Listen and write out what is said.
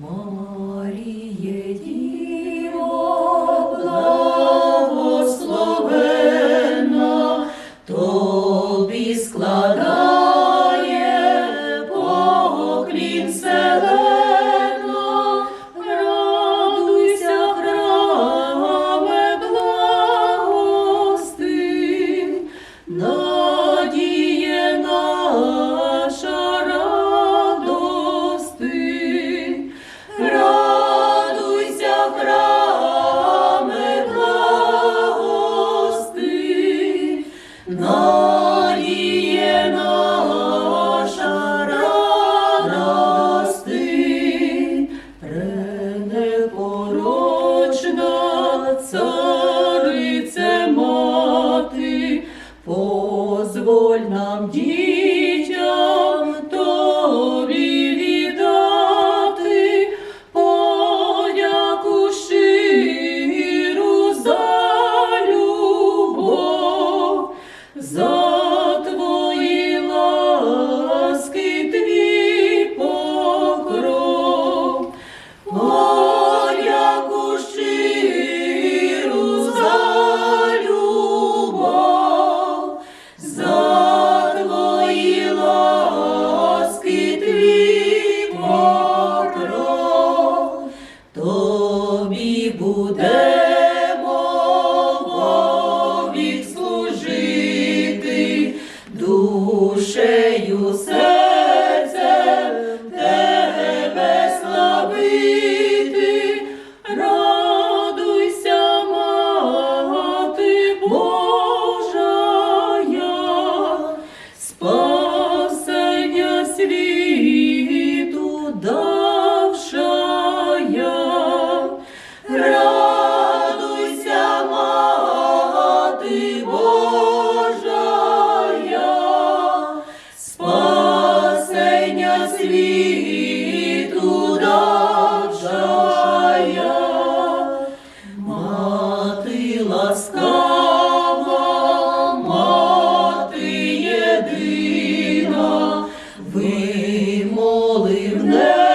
Mama. непорочна царице мати, позволь нам діти. душею. світу довшая, мати ласкава, мати не.